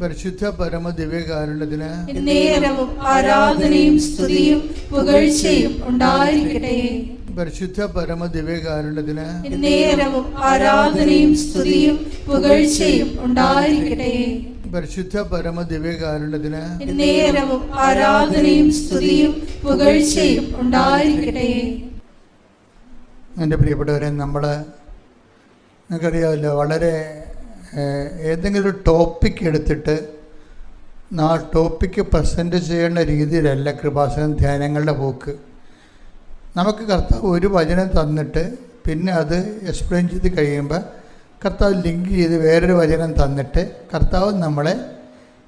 പരിശുദ്ധ പരമ ദിവ്യകാരുണ്യത്തിന് നേരവും ആരാധനയും സ്തുതിയും പുകഴ്ചയും ഉണ്ടായിരിക്കട്ടെ. പരിശുദ്ധ പരമ ദിവ്യകാരുണ്യത്തിന് നേരവും ആരാധനയും സ്തുതിയും പുകഴ്ചയും ഉണ്ടായിരിക്കട്ടെ. പരിശുദ്ധ പരമ ദിവ്യകാരുണ്യത്തിന് നേരവും ആരാധനയും സ്തുതിയും പുകഴ്ചയും ഉണ്ടായിരിക്കട്ടെ. എന്റെ പ്രിയപ്പെട്ടവരെ നമ്മൾ നിങ്ങൾക്കറിയാമല്ലോ വളരെ ഏതെങ്കിലും ഒരു ടോപ്പിക് എടുത്തിട്ട് ആ ടോപ്പിക്ക് പ്രസന്റ് ചെയ്യേണ്ട രീതിയിലല്ല കൃപാസനം ധ്യാനങ്ങളുടെ പോക്ക്. നമുക്ക് കർത്താവ് ഒരു വചനം തന്നിട്ട് പിന്നെ അത് എക്സ്പ്ലെയിൻ ചെയ്ത് കഴിയുമ്പോൾ കർത്താവ് ലിങ്ക് ചെയ്ത് വേറൊരു വചനം തന്നിട്ട് കർത്താവ് നമ്മളെ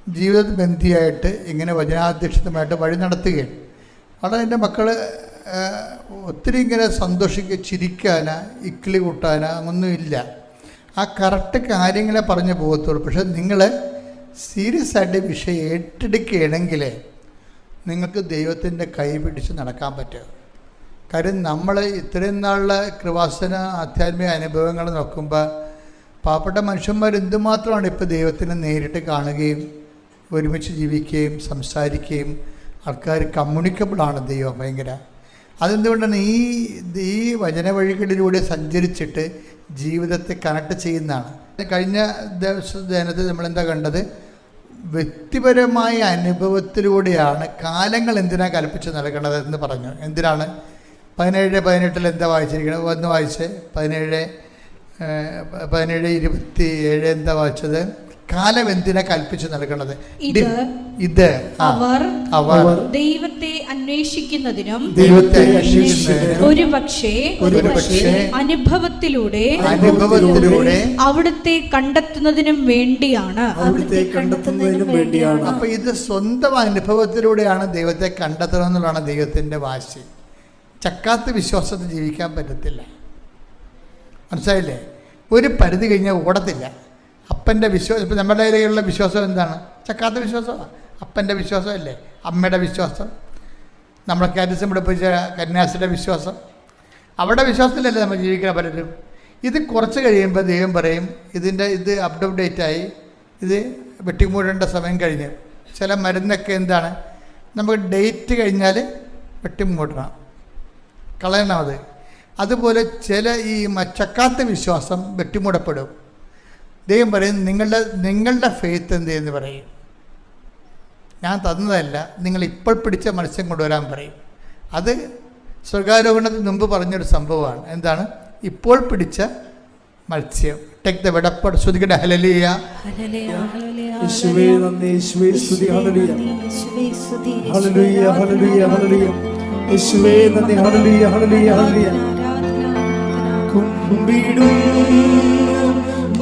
ജീവിത ബന്ധിയായിട്ട് ഇങ്ങനെ വചനാധ്യക്ഷിതമായിട്ട് വഴി നടത്തുകയാണ്. അവിടെ എന്റെ മക്കൾ ഒത്തിരി ഇങ്ങനെ സന്തോഷിക്കുക ചിരിക്കാനാ ഇക്കിളി കൂട്ടാനാ ഒന്നുമില്ല ആ കറക്റ്റ് കാര്യങ്ങളെ പറഞ്ഞു പോകത്തുള്ളൂ. പക്ഷെ നിങ്ങൾ സീരിയസ് ആയിട്ട് വിഷയം ഏറ്റെടുക്കുകയാണെങ്കിൽ നിങ്ങൾക്ക് ദൈവത്തിന്റെ കൈ പിടിച്ച് നടക്കാൻ പറ്റും. കാര്യം നമ്മൾ ഇത്രയും നാളിലെ കൃപാസന ആധ്യാത്മിക അനുഭവങ്ങൾ നോക്കുമ്പോൾ പാവപ്പെട്ട മനുഷ്യന്മാർ എന്തുമാത്രമാണ് ഇപ്പോൾ ദൈവത്തിനെ നേരിട്ട് കാണുകയും ഒരുമിച്ച് ജീവിക്കുകയും സംസാരിക്കുകയും ആൾക്കാർ കമ്മ്യൂണിക്കബിളാണ് ദൈവം ഭയങ്കര. അതെന്തുകൊണ്ടാണ് ഈ ഈ വചന വഴികളിലൂടെ സഞ്ചരിച്ചിട്ട് ജീവിതത്തെ കണക്ട് ചെയ്യുന്നതാണ്? കഴിഞ്ഞ ധ്യാനത്തിൽ നമ്മളെന്താ കണ്ടത്? വ്യക്തിപരമായ അനുഭവത്തിലൂടെയാണ് കാലങ്ങൾ എന്തിനാ കൽപ്പിച്ച് നൽകണത് എന്ന് പറഞ്ഞു. എന്തിനാണ്? പതിനേഴ് പതിനെട്ടിൽ എന്താ വായിച്ചിരിക്കുന്നത് ഒന്ന് വായിച്ച്. പതിനേഴ് പതിനേഴ് ഇരുപത്തി ഏഴ് എന്താ വായിച്ചത്? കാലം എന്തിനാ കൽപ്പിച്ചു നൽകണത്? ഇത് ഇത് അവർ അവർ ദൈവത്തെ അന്വേഷിക്കുന്നതിനും ദൈവത്തെ അന്വേഷിക്കുന്നതിനും ഒരു പക്ഷേ ഒരുപക്ഷേ അനുഭവത്തിലൂടെ അനുഭവത്തിലൂടെ അവിടുത്തെ കണ്ടെത്തുന്നതിനും വേണ്ടിയാണ്. അവിടുത്തെ കണ്ടെത്തുന്നതിനും വേണ്ടിയാണ്. അപ്പൊ ഇത് സ്വന്തം അനുഭവത്തിലൂടെയാണ് ദൈവത്തെ കണ്ടെത്തണം എന്നുള്ളതാണ് ദൈവത്തിന്റെ വാശി. ചക്കാത്ത വിശ്വാസത്തിൽ ജീവിക്കാൻ പറ്റത്തില്ല. മനസ്സിലായില്ലേ? ഒരു പരിധി കഴിഞ്ഞാൽ ഓടത്തില്ല. അപ്പന്റെ വിശ്വാസം ഇപ്പം നമ്മുടെ കയ്യിലുള്ള വിശ്വാസം എന്താണ്? ചക്കാത്ത വിശ്വാസമാണ് അപ്പന്റെ വിശ്വാസമല്ലേ? അമ്മയുടെ വിശ്വാസം. നമ്മുടെ കാരിസം പിടിപ്പിച്ച കന്യാസിയുടെ വിശ്വാസം. അവിടെ വിശ്വാസത്തിലല്ലേ നമ്മൾ ജീവിക്കുന്ന പലരും. ഇത് കുറച്ച് കഴിയുമ്പോൾ ദൈവം പറയും ഇതിന്റെ ഇത് അപ്ഡേറ്റായി ഇത് വെട്ടിമൂടേണ്ട സമയം കഴിഞ്ഞ്. ചില മരുന്നൊക്കെ എന്താണ്? നമുക്ക് ഡേറ്റ് കഴിഞ്ഞാൽ വെട്ടിമൂടണം. കളയണം അത്. അതുപോലെ ചില ഈ മച്ചക്കാത്ത വിശ്വാസം വെട്ടിമൂടപ്പെടും. ദൈവം പറയുന്നു നിങ്ങളുടെ നിങ്ങളുടെ ഫെയ്ത്ത് എന്ത് എന്ന് പറയും. ഞാൻ തന്നതല്ല നിങ്ങൾ ഇപ്പോൾ പിടിച്ച മത്സ്യം കൊണ്ടുവരാൻ പറയും. അത് സ്വർഗാരോപണത്തിന് മുമ്പ് പറഞ്ഞൊരു സംഭവമാണ്. എന്താണ്? ഇപ്പോൾ പിടിച്ച മത്സ്യം. ടെക് ദ വെടപ്പാട് ശ്രുതികട ഹലലിയ യേശുവേ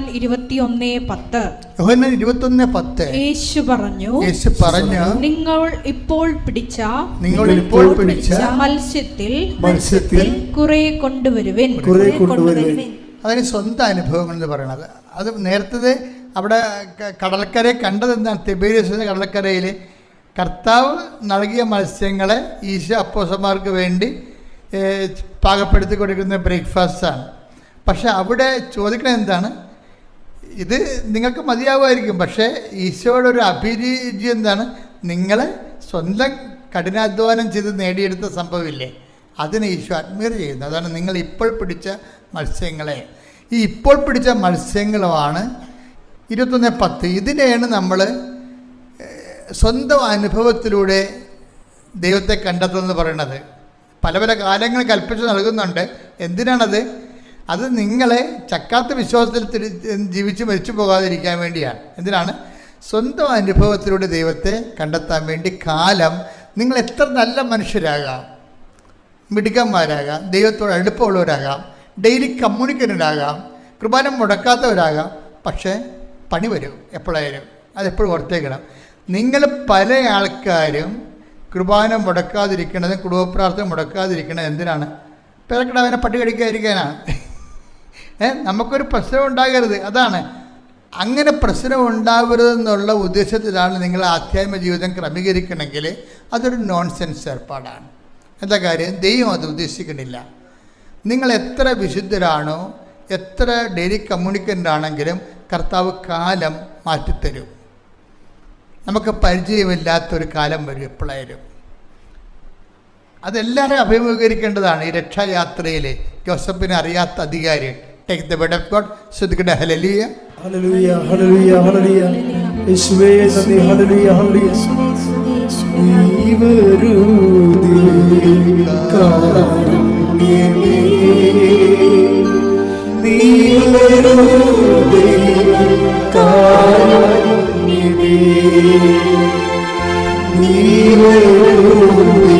യോഹന്നാൻ ഇരുപത്തിയൊന്ന് പത്ത്. യോഹന്നാൻ ഇരുപത്തൊന്ന് പത്ത്. യേശു പറഞ്ഞു യേശു പറഞ്ഞു നിങ്ങൾ ഇപ്പോൾ പിടിച്ച നിങ്ങൾ ഇപ്പോൾ പിടിച്ച മത്സ്യത്തിൽ മത്സ്യത്തിൽ കുറെ കൊണ്ടുവരുവിൻ. കുറെ കൊണ്ടുവരുവിൻ. അതിന് സ്വന്തം അനുഭവങ്ങൾ എന്ന് പറയണത്. അത് നേരത്തെ അവിടെ കടൽക്കരയെ കണ്ടത് എന്താണ്? തെബേരിയസ് എന്ന കടൽക്കരയിൽ കർത്താവ് നൽകിയ മത്സ്യങ്ങളെ ഈശോ അപ്പോസന്മാർക്ക് വേണ്ടി പാകപ്പെടുത്തി കൊടുക്കുന്ന ബ്രേക്ക്ഫാസ്റ്റാണ്. പക്ഷെ അവിടെ ചോദിക്കുന്നത് എന്താണ്? ഇത് നിങ്ങൾക്ക് മതിയാവുമായിരിക്കും. പക്ഷേ ഈശോയുടെ ഒരു അഭിരുചി എന്താണ്? നിങ്ങളെ സ്വന്തം കഠിനാധ്വാനം ചെയ്ത് നേടിയെടുത്ത സംഭവമില്ലേ? അതിനെ ഈശോ അഡ്മയർ ചെയ്യുന്നു. അതാണ് നിങ്ങൾ ഇപ്പോൾ പിടിച്ച മത്സ്യങ്ങളെ. ഈ ഇപ്പോൾ പിടിച്ച മത്സ്യങ്ങളുമാണ് ഇരുപത്തൊന്ന് പത്ത്. ഇതിനെയാണ് നമ്മൾ സ്വന്തം അനുഭവത്തിലൂടെ ദൈവത്തെ കണ്ടെത്തുന്നത് പറയുന്നത്. പല പല കാലങ്ങൾ കൽപ്പിച്ച് നൽകുന്നുണ്ട്. എന്തിനാണത്? അത് നിങ്ങളെ ചക്കാത്ത വിശ്വാസത്തിൽ ജീവിച്ച് മരിച്ചു പോകാതിരിക്കാൻ വേണ്ടിയാണ്. എന്തിനാണ്? സ്വന്തം അനുഭവത്തിലൂടെ ദൈവത്തെ കണ്ടെത്താൻ വേണ്ടി കാലം നിങ്ങൾ എത്ര നല്ല മനുഷ്യരാകാം. മിടുക്കന്മാരാകാം ദൈവത്തോട് അടുപ്പമുള്ളവരാകാം ഡെയിലി കമ്മ്യൂണിക്കേറ്റഡ് ആകാം കൃപാനം മുടക്കാത്തവരാകാം. പക്ഷേ പണി വരും എപ്പോഴായാലും. അതെപ്പോഴും ഓർത്തേക്കണം. നിങ്ങൾ പല ആൾക്കാരും കുർബാന മുടക്കാതിരിക്കണത് കുടുംബപ്രാർത്ഥന മുടക്കാതിരിക്കണത് എന്തിനാണ്? പിറക്കിടവനെ പട്ടി കടിക്കാതിരിക്കാനാണ് നമുക്കൊരു പ്രശ്നം ഉണ്ടാകരുത്. അതാണ്. അങ്ങനെ പ്രശ്നം ഉണ്ടാവരുതെന്നുള്ള ഉദ്ദേശത്തിലാണ് നിങ്ങൾ ആധ്യാത്മ ജീവിതം ക്രമീകരിക്കണമെങ്കിൽ അതൊരു നോൺസെൻസ് ഏർപ്പാടാണ്. എന്താ കാര്യം? ദൈവം അത് ഉദ്ദേശിക്കണില്ല നിങ്ങൾ എത്ര വിശുദ്ധരാണോ എത്ര ഡെയിലി കമ്മ്യൂണിക്കന്റ് ആണെങ്കിലും കർത്താവ് കാലം മാറ്റിത്തരും. നമുക്ക് പരിചയമില്ലാത്തൊരു കാലം വരും എപ്പോഴായാലും. അതെല്ലാവരും അഭിമുഖീകരിക്കേണ്ടതാണ് ഈ രക്ഷായാത്രയിൽ ജോസഫിനെ അറിയാത്ത അധികാരി take the bed of God ശ്രദ്ധിക്കട്ടെ hallelujah hallelujah hallelujah hallelujah യേശുവേ നന്ദി. Hallelujah hallelujah. നീ വരൂ നീ വരൂ നീ വരൂ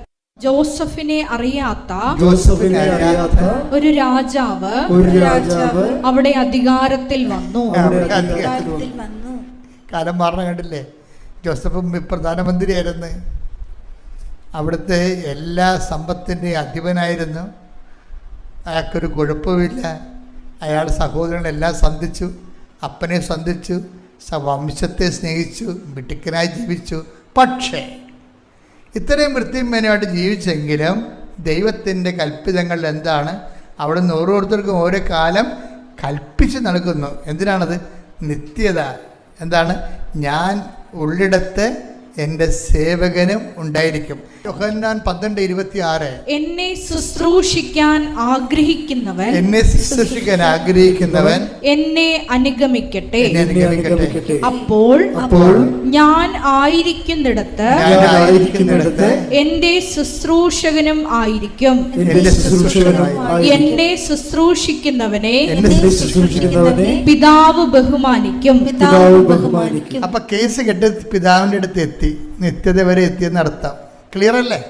ജോസഫിനെ അറിയാത്ത ജോസഫിനെ അറിയാത്ത ഒരു രാജാവ് ഒരു രാജാവ് അവിടെ അധികാരത്തിൽ വന്നു. കാലം മാറണം കണ്ടില്ലേ? ജോസഫ് പ്രധാനമന്ത്രിയായിരുന്നു. അവിടുത്തെ എല്ലാ സമ്പത്തിന്റെ അധിപനായിരുന്നു. അയാൾക്കൊരു കുഴപ്പമില്ല അയാൾ സഹോദരങ്ങളെല്ലാം സന്ധിച്ചു. അപ്പനെ സന്ധിച്ചു. സ- വംശത്തെ സ്നേഹിച്ചു. മിടുക്കനായി ജീവിച്ചു. പക്ഷേ ഇത്രയും വൃത്തിമേനമായിട്ട് ജീവിച്ചെങ്കിലും ദൈവത്തിന്റെ കൽപ്പിതങ്ങളിൽ എന്താണ്? അവിടെ നിന്ന് ഓരോരുത്തർക്കും ഓരോ കാലം കൽപ്പിച്ച് നൽകുന്നു. എന്തിനാണത്? നിത്യത. എന്താണ്? ഞാൻ ഉള്ളിടത്ത് എന്റെ സേവകനും ഉണ്ടായിരിക്കും. യോഹന്നാൻ പന്ത്രണ്ട് ഇരുപത്തി ആറ് എന്നെ ശുശ്രൂഷിക്കാൻ ആഗ്രഹിക്കുന്നവൻ എന്നെ ശുശ്രൂഷിക്കാൻ ആഗ്രഹിക്കുന്നവൻ എന്നെ അനുഗമിക്കട്ടെ. എന്നെ അനുഗമിക്കട്ടെ. അപ്പോൾ അപ്പോൾ ഞാൻ ആയിരിക്കുന്നിടത്ത് ആയിരിക്കുന്നിടത്ത് എന്റെ ശുശ്രൂഷകനും ആയിരിക്കും. എന്നെ ശുശ്രൂഷിക്കുന്നവനെ പിതാവ് ബഹുമാനിക്കും. പിതാവ് ബഹുമാനിക്കും. അപ്പൊ കേസ് കെട്ട് പിതാവിന്റെ അടുത്ത് എത്തി. നിത്യത വരെ എത്തിയെന്ന് അർത്ഥം. ക്ലിയർ അല്ലേ?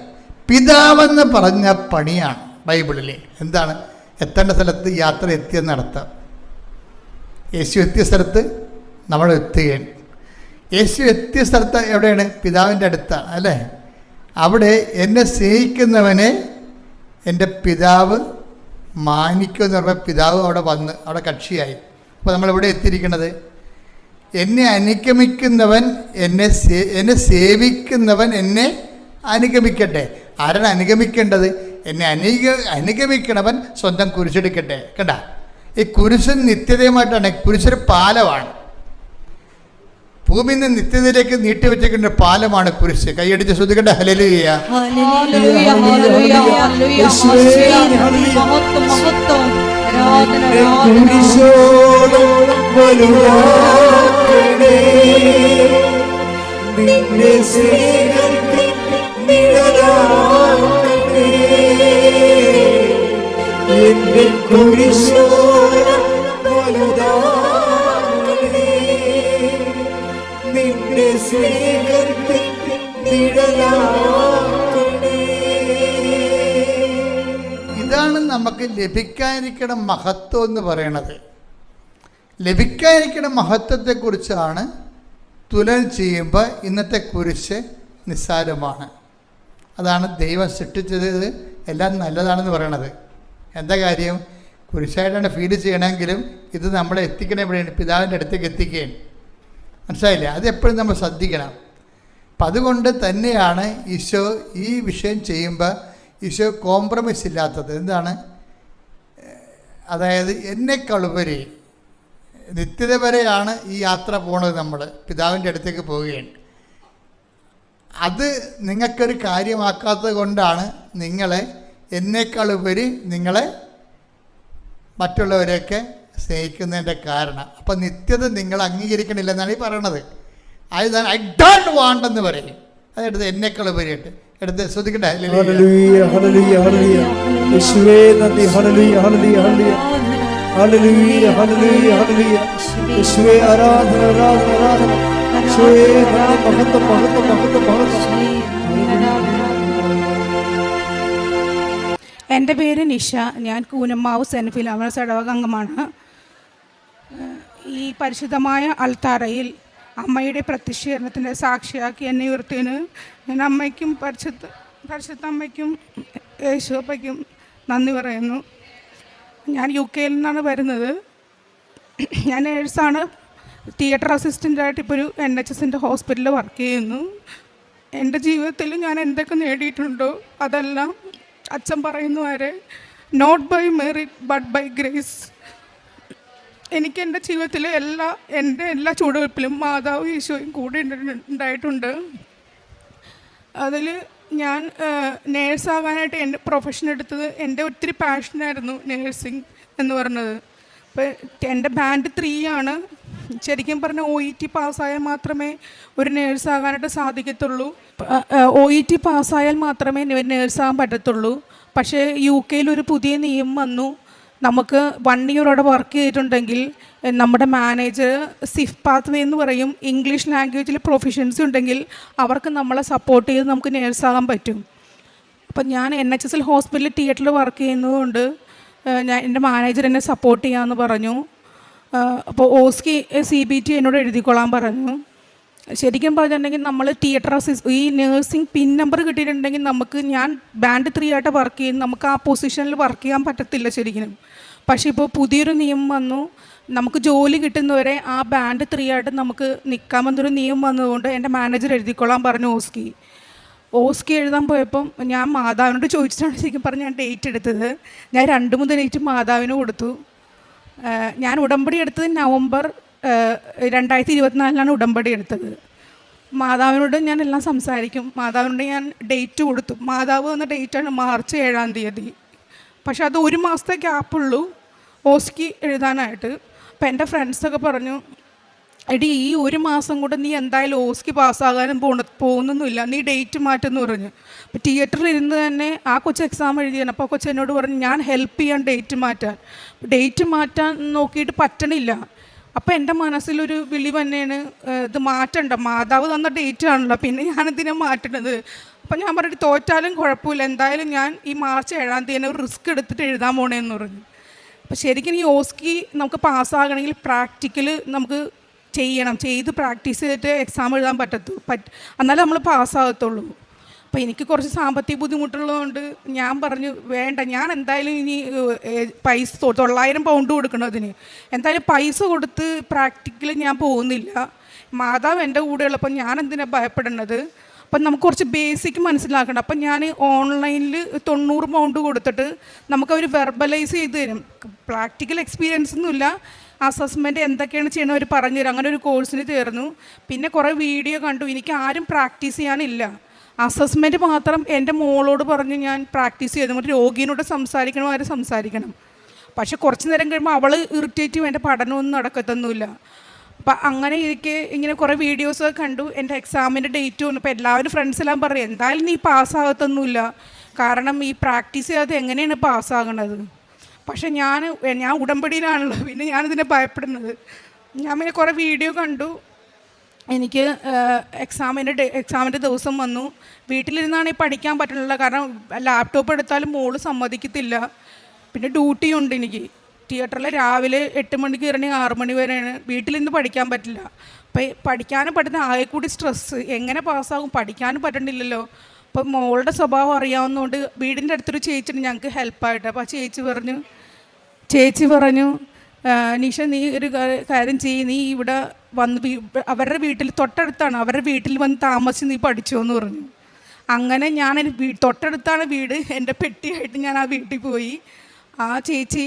പിതാവെന്ന് പറഞ്ഞ പണിയാണ് ബൈബിളിൽ എന്താണ്? എത്തേണ്ട സ്ഥലത്ത് യാത്ര എത്തിയ നടത്താം യേശു എത്തിയ സ്ഥലത്ത് നമ്മൾ എത്തുകയാണ്. യേശു എത്തിയ സ്ഥലത്ത് എവിടെയാണ്? പിതാവിന്റെ അടുത്താണ് അല്ലേ? അവിടെ എന്നെ സ്നേഹിക്കുന്നവനെ എന്റെ പിതാവ് മാനിക്കും എന്ന് പറഞ്ഞ പിതാവ് അവിടെ വന്ന് അവിടെ കക്ഷിയായി. അപ്പോൾ നമ്മൾ നമ്മളെവിടെ എത്തിയിരിക്കുന്നത്? എന്നെ അനുഗമിക്കുന്നവൻ എന്നെ എന്നെ സേവിക്കുന്നവൻ എന്നെ അനുഗമിക്കട്ടെ. ആരാണ് അനുഗമിക്കേണ്ടത്? എന്നെ അനുഗ അനുഗമിക്കണവൻ സ്വന്തം കുരിശെടുക്കട്ടെ. കണ്ട? ഈ കുരിശൻ നിത്യതയുമായിട്ടാണ് കുരിശൊരു പാലമാണ്. ഭൂമിയിൽ നിന്ന് നിത്യതയിലേക്ക് നീട്ടി വെച്ചേക്കുന്ന പാലമാണ് കുരിശ്. കൈയടിച്ച് ശ്രദ്ധിക്കേണ്ട ഹലലുയ്യ ഹല്ലേലൂയ, ഹല്ലേലൂയ, നമുക്ക് ലഭിക്കാനിരിക്കുന്ന മഹത്വം എന്ന് പറയണത്. ലഭിക്കാനിരിക്കുന്ന മഹത്വത്തെക്കുറിച്ചാണ് തുലൻ ചെയ്യുമ്പോൾ ഇന്നത്തെ കുരിശ് നിസ്സാരമാണ്. അതാണ് ദൈവം സൃഷ്ടിച്ചത് എല്ലാം നല്ലതാണെന്ന് പറയണത്. എന്താ കാര്യം? കുരിശായിട്ടാണ് ഫീൽ ചെയ്യണമെങ്കിലും ഇത് നമ്മളെ എത്തിക്കണേ എവിടെയാണ് പിതാവിന്റെ അടുത്തേക്ക് എത്തിക്കുകയാണ് മനസ്സിലായില്ലേ? അത് എപ്പോഴും നമ്മൾ ശ്രദ്ധിക്കണം. അപ്പം അതുകൊണ്ട് തന്നെയാണ് ഈശോ ഈ വിഷയം ചെയ്യുമ്പോൾ ഈശോ കോംപ്രമൈസ് ഇല്ലാത്തത്. എന്താണ്? അതായത് എന്നെക്കാളുപരി നിത്യത വരെയാണ് ഈ യാത്ര പോണത് നമ്മൾ പിതാവിന്റെ അടുത്തേക്ക് പോവുകയാണ്. അത് നിങ്ങൾക്കൊരു കാര്യമാക്കാത്തത് കൊണ്ടാണ് നിങ്ങളെ എന്നേക്കാളുപരി നിങ്ങളെ മറ്റുള്ളവരെയൊക്കെ സ്നേഹിക്കുന്നതിന്റെ കാരണം. അപ്പം നിത്യത നിങ്ങൾ അംഗീകരിക്കണില്ലെന്നാണ് ഈ പറയണത്. അതായത് ഐ ഡോണ്ട് വാണ്ടെന്ന് പറയും. അതായത് എന്നെക്കാൾ ഉപരിയായിട്ട് എടുത്ത് ശ്രദ്ധിക്കട്ടെ ഹല്ലേലൂയ. Hallelujah hallelujah hallelujah. യേശുവേ hallelujah hallelujah hallelujah. Hallelujah hallelujah hallelujah. യേശുവേ ആരാധന ആരാധന ആരാധന. യേശുവേ നന്ദി മഹത്വം മഹത്വം മഹത്വം മഹത്വം. എന്റെ പേര് നിഷ. ഞാൻ കൂനമ്മാവ് സെൻഫിൽ ഫിലോമനസ് സടവകംഗമാണ് ഈ പരിശുദ്ധമായ അൾത്താറയിൽ അമ്മയുടെ പ്രത്യക്ഷീകരണത്തിന്റെ സാക്ഷിയാക്കി എന്നെ ഉയർത്തിന് ഞാൻ അമ്മയ്ക്കും പരിശുദ്ധ പരിശുദ്ധ അമ്മയ്ക്കും യേശുവപ്പയ്ക്കും നന്ദി പറയുന്നു. ഞാൻ യു കെയിൽ നിന്നാണ് വരുന്നത്. ഞാൻ നേഴ്സാണ്. തിയേറ്റർ അസിസ്റ്റന്റായിട്ട് ഇപ്പോൾ ഒരു എൻ എച്ച് എസിന്റെ ഹോസ്പിറ്റലിൽ വർക്ക് ചെയ്യുന്നു. എന്റെ ജീവിതത്തിൽ ഞാൻ എന്തൊക്കെ നേടിയിട്ടുണ്ടോ അതെല്ലാം അച്ഛൻ പറയുന്ന വരെ not by merit but by grace എനിക്ക് എന്റെ ജീവിതത്തിലെ എല്ലാ എന്റെ എല്ലാ ചുവടുവെപ്പിലും മാതാവ് ഈശോയും കൂടെ ഉണ്ടായിട്ടുണ്ട് അതിൽ ഞാൻ നേഴ്സാകാനായിട്ട് എന്റെ പ്രൊഫഷൻ എടുത്തത് എന്റെ ഒത്തിരി പാഷനായിരുന്നു നേഴ്സിംഗ് എന്ന് പറഞ്ഞത്. അപ്പോൾ എന്റെ ബാൻഡ് ത്രീ ആണ്. ശരിക്കും പറഞ്ഞാൽ ഒ ഇ ടി പാസ്സായാൽ മാത്രമേ ഒരു നേഴ്സാകാനായിട്ട് സാധിക്കത്തുള്ളൂ. ഒ ഇ ടി പാസ്സായാൽ മാത്രമേ നേഴ്സാകാൻ പറ്റത്തുള്ളൂ. പക്ഷേ യു കെയിൽ ഒരു പുതിയ നിയമം വന്നു. നമുക്ക് വൺ ഇയർ അവിടെ വർക്ക് ചെയ്തിട്ടുണ്ടെങ്കിൽ നമ്മുടെ മാനേജർ സിഫ് പാത്ത് എന്ന് പറയും. ഇംഗ്ലീഷ് ലാംഗ്വേജിൽ പ്രൊഫഷൻസി ഉണ്ടെങ്കിൽ അവർക്ക് നമ്മളെ സപ്പോർട്ട് ചെയ്ത് നമുക്ക് നേഴ്സാകാൻ പറ്റും. അപ്പം ഞാൻ എൻ എച്ച് എസ് എൽ ഹോസ്പിറ്റലിൽ തിയേറ്ററിൽ വർക്ക് ചെയ്യുന്നതുകൊണ്ട് ഞാൻ എന്റെ മാനേജർ എന്നെ സപ്പോർട്ട് ചെയ്യാമെന്ന് പറഞ്ഞു. അപ്പോൾ ഓസ്കി സി ബി ടി എന്നോട് എഴുതിക്കൊള്ളാൻ പറഞ്ഞു. ശരിക്കും പറഞ്ഞിട്ടുണ്ടെങ്കിൽ നമ്മൾ തിയേറ്റർ അസിസ് ഈ നേഴ്സിംഗ് പിൻ നമ്പർ കിട്ടിയിട്ടുണ്ടെങ്കിൽ നമുക്ക് ഞാൻ ബാൻഡ് ത്രീ ആയിട്ട് വർക്ക് ചെയ്യും നമുക്ക് ആ പൊസിഷനിൽ വർക്ക് ചെയ്യാൻ പറ്റത്തില്ല ശരിക്കും. പക്ഷേ ഇപ്പോൾ പുതിയൊരു നിയമം വന്നു. നമുക്ക് ജോലി കിട്ടുന്നവരെ ആ ബാൻഡ് ത്രീ ആയിട്ട് നമുക്ക് നിൽക്കാമെന്നൊരു നിയമം വന്നതുകൊണ്ട് എന്റെ മാനേജർ എഴുതിക്കൊള്ളാൻ പറഞ്ഞു ഓസ്കി. ഓസ്കി എഴുതാൻ പോയപ്പം ഞാൻ മാതാവിനോട് ചോദിച്ചിട്ടാണ് ശരിക്കും പറഞ്ഞ് ഞാൻ ഡേറ്റ് എടുത്തത്. ഞാൻ രണ്ട് മൂന്ന് ഡേറ്റ് മാതാവിന് കൊടുത്തു. ഞാൻ ഉടമ്പടി എടുത്തത് നവംബർ രണ്ടായിരത്തി ഇരുപത്തിനാലിലാണ് ഉടമ്പടി എടുത്തത്. മാതാവിനോട് ഞാൻ എല്ലാം സംസാരിക്കും. മാതാവിനോട് ഞാൻ ഡേറ്റ് കൊടുത്തു. മാതാവ് വന്ന ഡേറ്റാണ് മാർച്ച് ഏഴാം തീയതി. പക്ഷെ അത് ഒരു മാസത്തെ ഗ്യാപ്പുള്ളൂ. ഓസ്കി എഴുതാനായിട്ട് അപ്പം എന്റെ ഫ്രണ്ട്സൊക്കെ പറഞ്ഞു എടി ഈ ഒരു മാസം കൊണ്ട് നീ എന്തായാലും ഓസ്കി പാസ്സാകാനും പോണ പോകുന്നൊന്നുമില്ല. നീ ഡേറ്റ് മാറ്റെന്ന് പറഞ്ഞു. അപ്പോൾ തിയേറ്ററിൽ ഇരുന്ന് തന്നെ ആ കൊച്ചു എക്സാം എഴുതിയാണ്. അപ്പോൾ കൊച്ചു എന്നോട് പറഞ്ഞു ഞാൻ ഹെൽപ്പ് ചെയ്യാൻ ഡേറ്റ് മാറ്റാൻ. ഡേറ്റ് മാറ്റാൻ നോക്കിയിട്ട് പറ്റണില്ല. അപ്പോൾ എന്റെ മനസ്സിലൊരു വിളി തന്നെയാണ് ഇത് മാറ്റണ്ട. മാതാവ് തന്ന ഡേറ്റ് ആണല്ലോ പിന്നെ ഞാനിതിനെ മാറ്റണത്? അപ്പം ഞാൻ പറഞ്ഞു തോറ്റാലും കുഴപ്പമില്ല. എന്തായാലും ഞാൻ ഈ മാർച്ച് ഏഴാം തീയതി ഒരു റിസ്ക് എടുത്തിട്ട് എഴുതാൻ പോണേന്ന് പറഞ്ഞു. അപ്പോൾ ശരിക്കും ഈ ഓസ്കി നമുക്ക് പാസ്സാകണമെങ്കിൽ പ്രാക്ടിക്കൽ നമുക്ക് ചെയ്യണം. ചെയ്ത് പ്രാക്ടീസ് ചെയ്തിട്ട് എക്സാം എഴുതാൻ പറ്റത്തു പറ്റ എന്നാലേ നമ്മൾ പാസ്സാകത്തുള്ളൂ. അപ്പോൾ എനിക്ക് കുറച്ച് സാമ്പത്തിക ബുദ്ധിമുട്ടുള്ളതുകൊണ്ട് ഞാൻ പറഞ്ഞു വേണ്ട ഞാൻ എന്തായാലും ഇനി പൈസ തൊള്ളായിരം പൗണ്ട് കൊടുക്കണം അതിന്. എന്തായാലും പൈസ കൊടുത്ത് പ്രാക്ടിക്കൽ ഞാൻ പോകുന്നില്ല. മാതാവ് എന്റെ കൂടെ ഉള്ളപ്പോൾ ഞാൻ എന്തിനാണ് ഭയപ്പെടുന്നത് അപ്പം നമുക്ക് കുറച്ച് ബേസിക് മനസ്സിലാക്കണം അപ്പം ഞാൻ ഓൺലൈനിൽ തൊണ്ണൂറ് പൗണ്ട് കൊടുത്തിട്ട് നമുക്കവർ വെർബലൈസ് ചെയ്ത് തരും. പ്രാക്ടിക്കൽ എക്സ്പീരിയൻസ് ഒന്നുമില്ല അസസ്മെന്റ് എന്തൊക്കെയാണ് ചെയ്യണത് അവർ പറഞ്ഞു തരും. അങ്ങനെ ഒരു കോഴ്സിന് ചേർന്നു. പിന്നെ കുറേ വീഡിയോ കണ്ടു. എനിക്ക് ആരും പ്രാക്ടീസ് ചെയ്യാനില്ല. അസസ്മെന്റ് മാത്രം എന്റെ മോളോട് പറഞ്ഞ് ഞാൻ പ്രാക്ടീസ് ചെയ്തു. മറ്റേ രോഗിയോട് സംസാരിക്കണം ആരും സംസാരിക്കണം. പക്ഷെ കുറച്ച് നേരം കഴിയുമ്പോൾ അവൾ ഇറിറ്റേറ്റീവ് എന്റെ പഠനമൊന്നും നടക്കത്തൊന്നുമില്ല. അപ്പം അങ്ങനെ എനിക്ക് ഇങ്ങനെ കുറേ വീഡിയോസ് കണ്ടു. എന്റെ എക്സാമിന്റെ ഡേറ്റ് വന്നു. അപ്പോൾ എല്ലാവരും ഫ്രണ്ട്സെല്ലാം പറയും എന്തായാലും നീ പാസ്സാകത്തൊന്നുമില്ല കാരണം ഈ പ്രാക്ടീസ് ചെയ്യാതെ എങ്ങനെയാണ് പാസ്സാകണത് പക്ഷെ ഞാൻ ഞാൻ ഉടമ്പടിയിലാണല്ലോ. പിന്നെ ഞാനിതിനെ ഭയപ്പെടുന്നത്. ഞാൻ പിന്നെ കുറേ വീഡിയോ കണ്ടു. എനിക്ക് എക്സാമിന്റെ ഡേ എക്സാമിന്റെ ദിവസം വന്നു. വീട്ടിലിരുന്നാണ് ഈ പഠിക്കാൻ പറ്റുന്നില്ല കാരണം ലാപ്ടോപ്പ് എടുത്താലും മോൾ സമ്മതിക്കത്തില്ല. പിന്നെ ഡ്യൂട്ടി ഉണ്ട് എനിക്ക്. തിയേറ്ററിൽ രാവിലെ എട്ട് മണിക്ക് ഇറങ്ങി ആറ് മണി വരെയാണ്. നിന്ന് പഠിക്കാൻ പറ്റില്ല. അപ്പം പഠിക്കാനും പറ്റുന്ന ആകെ കൂടി സ്ട്രെസ്സ് എങ്ങനെ പാസ്സാകും പഠിക്കാനും പറ്റണില്ലല്ലോ. അപ്പം മോളുടെ സ്വഭാവം അറിയാവുന്നതുകൊണ്ട് വീടിന്റെ അടുത്തൊരു ചേച്ചിയുണ്ട് ഞങ്ങൾക്ക് ഹെൽപ്പായിട്ട് അപ്പോൾ ആ ചേച്ചി പറഞ്ഞു ചേച്ചി പറഞ്ഞു നിഷ നീ ഒരു കാര്യം ചെയ്യ്. നീ ഇവിടെ വന്ന് അവരുടെ വീട്ടിൽ തൊട്ടടുത്താണ്. അവരുടെ വീട്ടിൽ വന്ന് താമസിച്ച് നീ പഠിച്ചോ എന്ന് പറഞ്ഞു. അങ്ങനെ ഞാൻ തൊട്ടടുത്താണ് വീട്. എന്റെ പെട്ടിയായിട്ട് ഞാൻ ആ വീട്ടിൽ പോയി. ആ ചേച്ചി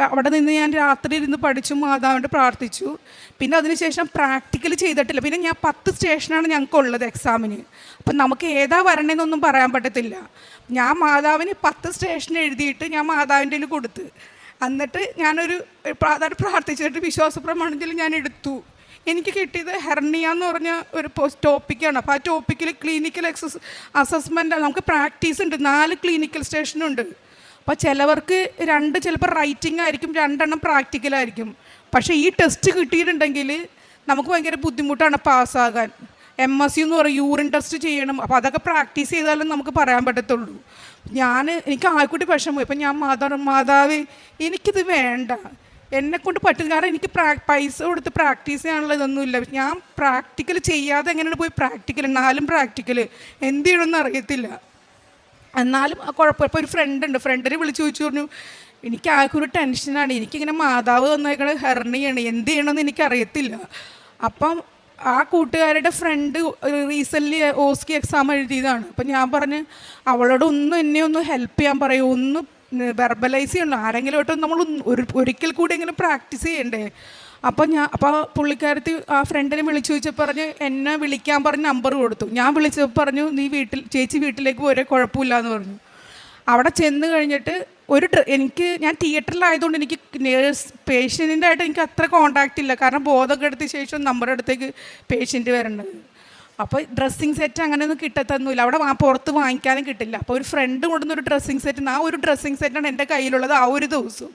അവിടെ നിന്ന് ഞാൻ രാത്രി ഇരുന്ന് പഠിച്ചു മാതാവിന്റെ പ്രാർത്ഥിച്ചു. പിന്നെ അതിനുശേഷം പ്രാക്ടിക്കൽ ചെയ്തിട്ടില്ല. പിന്നെ ഞാൻ പത്ത് സ്റ്റേഷനാണ് ഞങ്ങൾക്കുള്ളത് എക്സാമിന് അപ്പം നമുക്ക് ഏതാ വരണമെന്നൊന്നും പറയാൻ പറ്റത്തില്ല. ഞാൻ മാതാവിന് പത്ത് സ്റ്റേഷൻ എഴുതിയിട്ട് ഞാൻ മാതാവിന്റെ കൊടുത്ത്. എന്നിട്ട് ഞാനൊരു അതായത് പ്രാർത്ഥിച്ചിട്ട് വിശ്വാസ പ്രമാണത്തിൽ ഞാൻ എടുത്തു. എനിക്ക് കിട്ടിയത് ഹെർണിയ എന്ന് പറഞ്ഞ ഒരു ടോപ്പിക്കാണ് അപ്പോൾ ആ ടോപ്പിക്കിൽ ക്ലിനിക്കൽ എക്സസ് അസസ്മെന്റ് നമുക്ക് പ്രാക്ടീസ് ഉണ്ട്. നാല് ക്ലിനിക്കൽ സ്റ്റേഷനുണ്ട് അപ്പോൾ ചിലവർക്ക് രണ്ട് ചിലപ്പോൾ റൈറ്റിംഗ് ആയിരിക്കും രണ്ടെണ്ണം പ്രാക്ടിക്കലായിരിക്കും പക്ഷേ ഈ ടെസ്റ്റ് കിട്ടിയിട്ടുണ്ടെങ്കിൽ നമുക്ക് ഭയങ്കര ബുദ്ധിമുട്ടാണ് പാസ്സാകാൻ. എം എസ് സി എന്ന് പറയും യൂറിൻ ടെസ്റ്റ് ചെയ്യണം. അപ്പോൾ അതൊക്കെ പ്രാക്ടീസ് ചെയ്താലും നമുക്ക് പറയാൻ പറ്റത്തുള്ളൂ. ഞാൻ എനിക്ക് ആൾക്കൂട്ടി വിഷമം. ഇപ്പം ഞാൻ മാതാ മാതാവ് എനിക്കിത് വേണ്ട. എന്നെ കൊണ്ട് കാരണം എനിക്ക് പൈസ കൊടുത്ത് പ്രാക്ടീസ് ചെയ്യാനുള്ള ഇതൊന്നുമില്ല. ഞാൻ പ്രാക്ടിക്കൽ ചെയ്യാതെ എങ്ങനെയാണ് പോയി പ്രാക്ടിക്കൽ നാലും പ്രാക്ടിക്കൽ എന്ത് ചെയ്യണമെന്ന് അറിയത്തില്ല. എന്നാലും കുഴപ്പമില്ല കുഴപ്പം ഇപ്പോൾ ഒരു ഫ്രണ്ട് ഉണ്ട്. ഫ്രണ്ടിനെ വിളിച്ചു ചോദിച്ചു പറഞ്ഞു എനിക്ക് ആകെ ഒരു ടെൻഷനാണ് എനിക്കിങ്ങനെ മാതാവ് വന്നേക്കണ ഹെർണിയാണ്. എന്ത് ചെയ്യണമെന്ന് എനിക്കറിയത്തില്ല. അപ്പം ആ കൂട്ടുകാരുടെ ഫ്രണ്ട് റീസെന്റ്ലി ഓസ്കി എക്സാം എഴുതിയതാണ്. അപ്പം ഞാൻ പറഞ്ഞ് അവളോട് ഒന്ന് എന്നെ ഒന്ന് ഹെൽപ്പ് ചെയ്യാൻ പറയൂ. ഒന്ന് വെർബലൈസ് ചെയ്യണം. ആരെങ്കിലും ആയിട്ട് നമ്മൾ ഒരു ഒരിക്കൽ കൂടി ഇങ്ങനെ പ്രാക്ടീസ് ചെയ്യണ്ടേ? അപ്പോൾ ഞാൻ അപ്പോൾ പുള്ളിക്കാരത്തി ആ ഫ്രണ്ടിനെ വിളിച്ചു ചോദിച്ചപ്പോൾ പറഞ്ഞ് എന്നെ വിളിക്കാൻ പറഞ്ഞ് നമ്പർ കൊടുത്തു. ഞാൻ വിളിച്ചപ്പോൾ പറഞ്ഞു നീ വീട്ടിൽ ചേച്ചി വീട്ടിലേക്ക് പോരെ കുഴപ്പമില്ല എന്ന് പറഞ്ഞു. അവിടെ ചെന്ന് കഴിഞ്ഞിട്ട് ഒരു എനിക്ക് ഞാൻ തിയേറ്ററിലായതുകൊണ്ട് എനിക്ക് നേഴ്സ് പേഷ്യന്റിന്റെ ആയിട്ട് എനിക്ക് അത്ര കോണ്ടാക്റ്റ് ഇല്ല. കാരണം ബോധമൊക്കെ എടുത്ത ശേഷം നമ്മുടെ അടുത്തേക്ക് പേഷ്യന്റ് വരേണ്ടത്. അപ്പോൾ ഡ്രസ്സിങ് സെറ്റ് അങ്ങനെയൊന്നും കിട്ടത്തൊന്നുമില്ല. അവിടെ പുറത്ത് വാങ്ങിക്കാനും കിട്ടില്ല. അപ്പോൾ ഒരു ഫ്രണ്ട് കൊണ്ടുവന്ന ഒരു ഡ്രസ്സിങ് സെറ്റ് ആ ഒരു ഡ്രസ്സിങ് സെറ്റാണ് എന്റെ കയ്യിലുള്ളത് ആ ഒരു ദിവസം.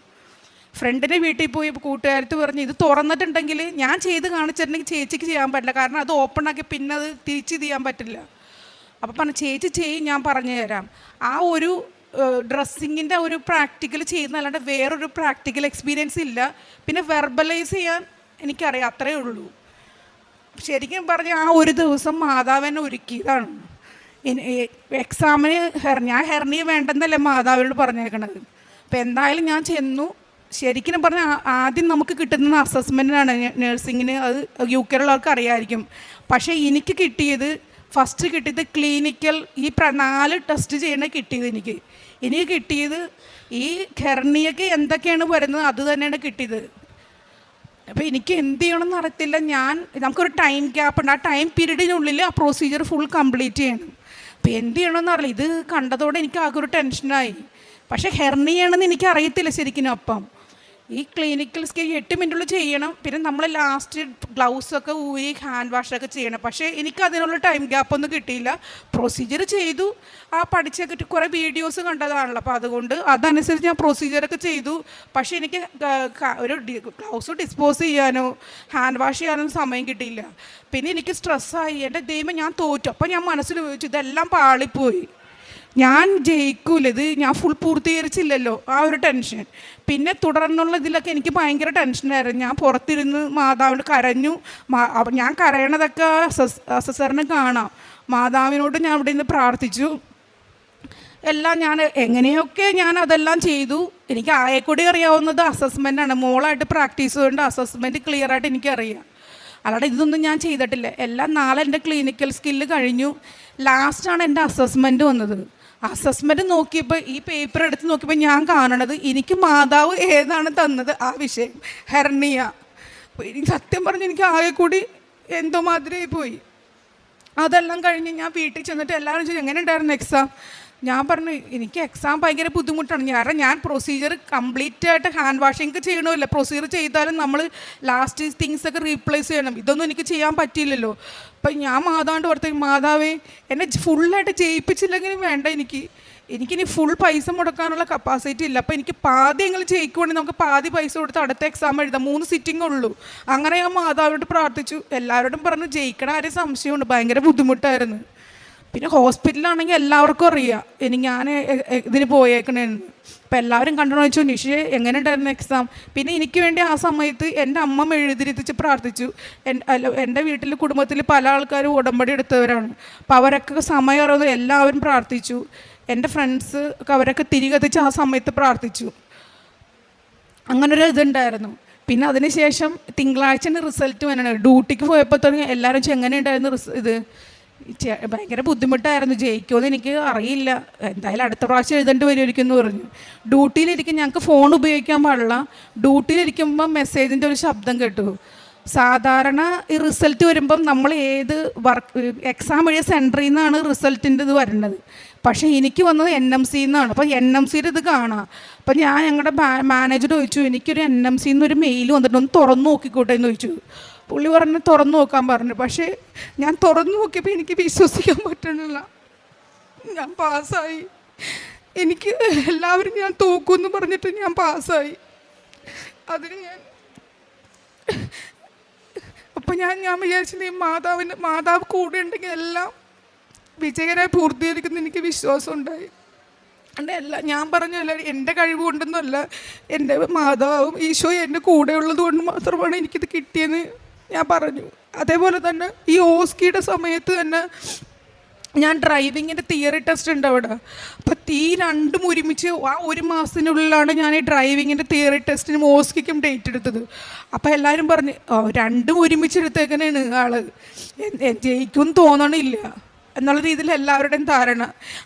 ഫ്രണ്ടിന്റെ വീട്ടിൽ പോയി കൂട്ടുകാരത്ത് പറഞ്ഞ് ഇത് തുറന്നിട്ടുണ്ടെങ്കിൽ ഞാൻ ചെയ്ത് കാണിച്ചിട്ടുണ്ടെങ്കിൽ ചേച്ചിക്ക് ചെയ്യാൻ പറ്റില്ല. കാരണം അത് ഓപ്പൺ ആക്കി പിന്നെ അത് തിരിച്ച് ചെയ്യാൻ പറ്റില്ല. അപ്പോൾ പറഞ്ഞു ചേച്ചി ചെയ്യും ഞാൻ പറഞ്ഞു തരാം. ആ ഒരു ഡ്രസ്സിങ്ങിന്റെ ഒരു പ്രാക്ടിക്കൽ ചെയ്യുന്നതല്ലാണ്ട് വേറൊരു പ്രാക്ടിക്കൽ എക്സ്പീരിയൻസ് ഇല്ല. പിന്നെ വെർബലൈസ് ചെയ്യാൻ എനിക്കറിയാം അത്രയേ ഉള്ളൂ. ശരിക്കും പറഞ്ഞ ആ ഒരു ദിവസം മാതാവിനെ ഒരുക്കിയതാണ്. എക്സാമിന് ഹെർ ഞാൻ ഹെർണിയ വേണ്ടെന്നല്ലേ മാതാവിനോട് പറഞ്ഞേക്കണത്. അപ്പം എന്തായാലും ഞാൻ ചെന്നു. ശരിക്കും പറഞ്ഞാൽ ആദ്യം നമുക്ക് കിട്ടുന്ന അസസ്മെന്റിനാണ് നഴ്സിങ്ങിന് അത് യു കെയിലുള്ളവർക്ക് അറിയാമായിരിക്കും പക്ഷേ എനിക്ക് കിട്ടിയത് ഫസ്റ്റ് കിട്ടിയത് ക്ലിനിക്കൽ ഈ നാല് ടെസ്റ്റ് ചെയ്യണ കിട്ടിയത് എനിക്ക്. എനിക്ക് കിട്ടിയത് ഈ ഹെർണിയൊക്കെ എന്തൊക്കെയാണ് വരുന്നത് അത് തന്നെയാണ് കിട്ടിയത്. അപ്പോൾ എനിക്ക് എന്ത് ചെയ്യണമെന്ന് അറിയത്തില്ല. ഞാൻ നമുക്കൊരു ടൈം ഗ്യാപ്പ് ഉണ്ട്. ആ ടൈം പീരീഡിനുള്ളിൽ ആ പ്രൊസീജിയർ ഫുൾ കംപ്ലീറ്റ് ചെയ്യണം. അപ്പോൾ എന്ത് ചെയ്യണമെന്ന് അറിയില്ല. ഇത് കണ്ടതോടെ എനിക്ക് ആകെ ഒരു ടെൻഷനായി പക്ഷേ ഹെർണിയാണെന്ന് എനിക്ക് അറിയത്തില്ല ശരിക്കും അപ്പം. ഈ ക്ലിനിക്കൽ സ്കിൽ എട്ട് മിനിറ്റുള്ളിൽ ചെയ്യണം. പിന്നെ നമ്മൾ ലാസ്റ്റ് ഗ്ലൗസ് ഒക്കെ ഊരി ഹാൻഡ് വാഷൊക്കെ ചെയ്യണം. പക്ഷേ എനിക്ക് അതിനുള്ള ടൈം ഗ്യാപ്പ് ഒന്നും കിട്ടിയില്ല. പ്രൊസീജിയർ ചെയ്തു. ആ പഠിച്ചൊക്കെ കുറേ വീഡിയോസ് കണ്ടതാണല്ലോ. അപ്പോൾ അതുകൊണ്ട് അതനുസരിച്ച് ഞാൻ പ്രൊസീജിയറൊക്കെ ചെയ്തു. പക്ഷേ എനിക്ക് ഒരു ഗ്ലൗസ് ഡിസ്പോസ് ചെയ്യാനോ ഹാൻഡ് വാഷ് ചെയ്യാനോ സമയം കിട്ടിയില്ല. പിന്നെ എനിക്ക് സ്ട്രെസ്സായി എന്റെ ദൈവം ഞാൻ തോറ്റു. അപ്പോൾ ഞാൻ മനസ്സിൽ ചോദിച്ചു ഇതെല്ലാം പാളിപ്പോയി. ഞാൻ ജയിക്കൂല ഇത് ഞാൻ ഫുൾ പൂർത്തീകരിച്ചില്ലല്ലോ. ആ ഒരു ടെൻഷൻ പിന്നെ തുടർന്നുള്ള ഇതിലൊക്കെ എനിക്ക് ഭയങ്കര ടെൻഷനായിരുന്നു ഞാൻ പുറത്തിരുന്ന് മാതാവിനോട് കരഞ്ഞു. ഞാൻ കരയണതൊക്കെ അസസ് അസസറിന് കാണാം. മാതാവിനോട് ഞാൻ അവിടെ നിന്ന് പ്രാർത്ഥിച്ചു. എല്ലാം ഞാൻ എങ്ങനെയൊക്കെ ഞാൻ അതെല്ലാം ചെയ്തു. എനിക്ക് ആയെക്കൂടി അറിയാവുന്നത് അസസ്മെന്റാണ് മോളായിട്ട് പ്രാക്ടീസ് ചെയ്തുകൊണ്ട് അസസ്മെന്റ് ക്ലിയർ ആയിട്ട് എനിക്കറിയാം. അല്ലാതെ ഇതൊന്നും ഞാൻ ചെയ്തിട്ടില്ല. എല്ലാം നാളെ എന്റെ ക്ലിനിക്കൽ സ്കില്ല് കഴിഞ്ഞു. ലാസ്റ്റാണ് എന്റെ അസസ്മെന്റ് വന്നത്. അസസ്മെന്റ് നോക്കിയപ്പോൾ ഈ പേപ്പർ എടുത്ത് നോക്കിയപ്പോൾ ഞാൻ കാണണത് എനിക്ക് മാതാവ് ഏതാണ് തന്നത്? ആ വിഷയം. ഹെർണിയ. അപ്പോൾ എനിക്ക് സത്യം പറഞ്ഞ് എനിക്ക് ആകെ കൂടി എന്തോ മാതിരിയായി പോയി. അതെല്ലാം കഴിഞ്ഞ് ഞാൻ വീട്ടിൽ ചെന്നിട്ട് എല്ലാവരും ചോദിച്ചു എങ്ങനെ ഉണ്ടായിരുന്നു എക്സാം ഞാൻ പറഞ്ഞു എനിക്ക് എക്സാം ഭയങ്കര ബുദ്ധിമുട്ടാണ്. കാരണം ഞാൻ പ്രൊസീജിയർ കംപ്ലീറ്റ് ആയിട്ട് ഹാൻഡ് വാഷിംഗ് ചെയ്യണമില്ല. പ്രൊസീജിയർ ചെയ്താലും നമ്മൾ ലാസ്റ്റ് തിങ്സ് ഒക്കെ റീപ്ലേസ് ചെയ്യണം. ഇതൊന്നും എനിക്ക് ചെയ്യാൻ പറ്റിയില്ലല്ലോ. അപ്പം ഞാൻ മാതാവിന്റെ ഓർത്തേ മാതാവേ എന്നെ ഫുള്ളായിട്ട് ചെയ്യിപ്പിച്ചില്ലെങ്കിലും വേണ്ട എനിക്ക്. എനിക്കിനി ഫുൾ പൈസ മുടക്കാനുള്ള കപ്പാസിറ്റി ഇല്ല. അപ്പോൾ എനിക്ക് പാതി എങ്കിലും ജയിക്കുവാണെങ്കിൽ നമുക്ക് പാതി പൈസ കൊടുത്ത് അടുത്ത എക്സാം എഴുതാം. മൂന്ന് സിറ്റിംഗ് ഉള്ളൂ. അങ്ങനെ ഞാൻ മാതാവിനോട് പ്രാർത്ഥിച്ചു. എല്ലാവരോടും പറഞ്ഞു ജയിക്കണ ആരും സംശയമുണ്ട്. ഭയങ്കര ബുദ്ധിമുട്ടായിരുന്നു. പിന്നെ ഹോസ്പിറ്റലാണെങ്കിൽ എല്ലാവർക്കും അറിയാം. ഇനി ഞാൻ ഇതിന് പോയേക്കണേന്ന്. അപ്പം എല്ലാവരും കണ്ടു ചോദിച്ചു നിഷയെ എങ്ങനെ ഉണ്ടായിരുന്നു എക്സാം പിന്നെ എനിക്ക് വേണ്ടി ആ സമയത്ത് എന്റെ അമ്മ എഴുതിരിത്തിച്ച് പ്രാർത്ഥിച്ചു. എന്റെ വീട്ടിൽ കുടുംബത്തിൽ പല ആൾക്കാരും ഉടമ്പടി എടുത്തവരാണ്. അപ്പം അവരൊക്കെ സമയം അറിയുന്നത് എല്ലാവരും പ്രാർത്ഥിച്ചു. എന്റെ ഫ്രണ്ട്സ് അവരൊക്കെ തിരികെത്തിച്ച് ആ സമയത്ത് പ്രാർത്ഥിച്ചു. അങ്ങനൊരു ഇതുണ്ടായിരുന്നു പിന്നെ അതിനുശേഷം തിങ്കളാഴ്ച റിസൾട്ട് വരണം. ഡ്യൂട്ടിക്ക് പോയപ്പോൾ തുടങ്ങി എല്ലാവരും എങ്ങനെ ഉണ്ടായിരുന്നു റിസ ഇത്? ഭയങ്കര ബുദ്ധിമുട്ടായിരുന്നു. ജയിക്കുമെന്ന് എനിക്ക് അറിയില്ല. എന്തായാലും അടുത്ത പ്രാവശ്യം എഴുതേണ്ടി വരുമായിരിക്കും എന്ന് പറഞ്ഞു. ഡ്യൂട്ടിയിലിരിക്കും ഞങ്ങൾക്ക് ഫോൺ ഉപയോഗിക്കാൻ പാടില്ല. ഡ്യൂട്ടിയിലിരിക്കുമ്പോൾ മെസ്സേജിന്റെ ഒരു ശബ്ദം കേട്ടു. സാധാരണ ഈ റിസൾട്ട് വരുമ്പം നമ്മൾ ഏത് വർക്ക് എക്സാം എഴുതിയ സെന്ററിൽ നിന്നാണ് റിസൾട്ടിന്റെ ഇത് വരേണ്ടത് പക്ഷേ എനിക്ക് വന്നത് എൻ എം സിയിൽ നിന്നാണ്. അപ്പോൾ എൻ എം സിയുടെ ഇത് കാണാം. അപ്പോൾ ഞാൻ ഞങ്ങളുടെ മാനേജർ ചോദിച്ചു എനിക്കൊരു എൻ എം ഒരു മെയിൽ വന്നിട്ട് ഒന്ന് തുറന്നു നോക്കിക്കോട്ടെ എന്ന് ചോദിച്ചു. പുള്ളി പറഞ്ഞ് തുറന്നു നോക്കാൻ പറഞ്ഞു. പക്ഷേ ഞാൻ തുറന്നു നോക്കിയപ്പോൾ എനിക്ക് വിശ്വസിക്കാൻ പറ്റണില്ല. ഞാൻ പാസ്സായി. എനിക്ക് എല്ലാവരും ഞാൻ തോക്കുമെന്ന് പറഞ്ഞിട്ട് ഞാൻ പാസ്സായി. അതിന് ഞാൻ അപ്പം ഞാൻ ഞാൻ വിചാരിച്ചത് ഈ മാതാവിന്റെ മാതാവ് കൂടെ ഉണ്ടെങ്കിൽ എല്ലാം വിജയകരമായി പൂർത്തീകരിക്കുന്ന എനിക്ക് വിശ്വാസം ഉണ്ടായി എന്റെ എല്ലാം ഞാൻ പറഞ്ഞല്ല എന്റെ കഴിവ് കൊണ്ടൊന്നുമല്ല എന്റെ മാതാവും ഈശോയും എന്റെ കൂടെ ഉള്ളത് കൊണ്ട് മാത്രമാണ് എനിക്കിത് കിട്ടിയെന്ന് ഞാൻ പറഞ്ഞു. അതേപോലെ തന്നെ ഈ ഓസ്കിയുടെ സമയത്ത് തന്നെ ഞാൻ ഡ്രൈവിങ്ങിന്റെ തിയറി ടെസ്റ്റ് ഉണ്ട് അവിടെ. അപ്പോൾ തീ രണ്ടും ഒരുമിച്ച് ആ ഒരു മാസത്തിനുള്ളിലാണ് ഞാൻ ഈ ഡ്രൈവിങ്ങിന്റെ തിയറി ടെസ്റ്റിനും ഓസ്കിക്കും ഡേറ്റ് എടുത്തത്. അപ്പോൾ എല്ലാവരും പറഞ്ഞ് രണ്ടും ഒരുമിച്ച് എടുത്തേക്കനാണ് ആൾ ജയിക്കും തോന്നണില്ല. എന്നുള്ള രീതിയിൽ എല്ലാവരുടെയും ധാരണ.